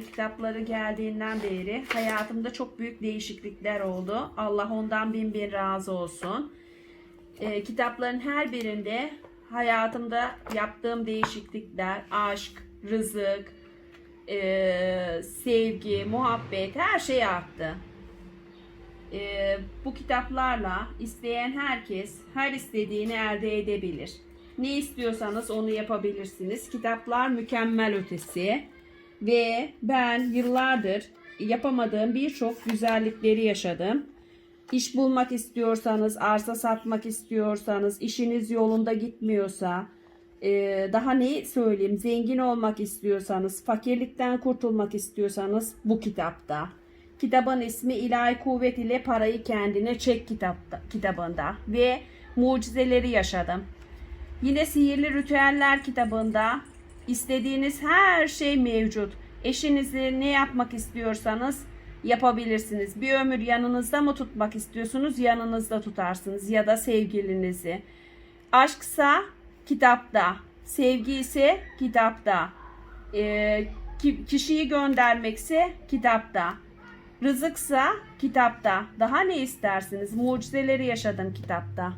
Kitapları geldiğinden beri hayatımda çok büyük değişiklikler oldu. Allah ondan bin bin razı olsun. Ee, kitapların her birinde hayatımda yaptığım değişiklikler, aşk, rızık, e, sevgi, muhabbet her şey arttı. Ee, bu kitaplarla isteyen herkes her istediğini elde edebilir. Ne istiyorsanız onu yapabilirsiniz. Kitaplar mükemmel ötesi ve ben yıllardır yapamadığım birçok güzellikleri yaşadım. İş bulmak istiyorsanız, arsa satmak istiyorsanız, işiniz yolunda gitmiyorsa, e, daha ne söyleyeyim, zengin olmak istiyorsanız, fakirlikten kurtulmak istiyorsanız bu kitapta. Kitabın ismi İlahi Kuvvet ile Parayı Kendine Çek kitapta, kitabında ve mucizeleri yaşadım. Yine Sihirli Ritüeller kitabında istediğiniz her şey mevcut. Eşinizi ne yapmak istiyorsanız yapabilirsiniz. Bir ömür yanınızda mı tutmak istiyorsunuz? Yanınızda tutarsınız ya da sevgilinizi. Aşksa kitapta, sevgi ise kitapta. Ee, ki- kişiyi göndermekse kitapta. Rızıksa kitapta. Daha ne istersiniz? Mucizeleri yaşadım kitapta.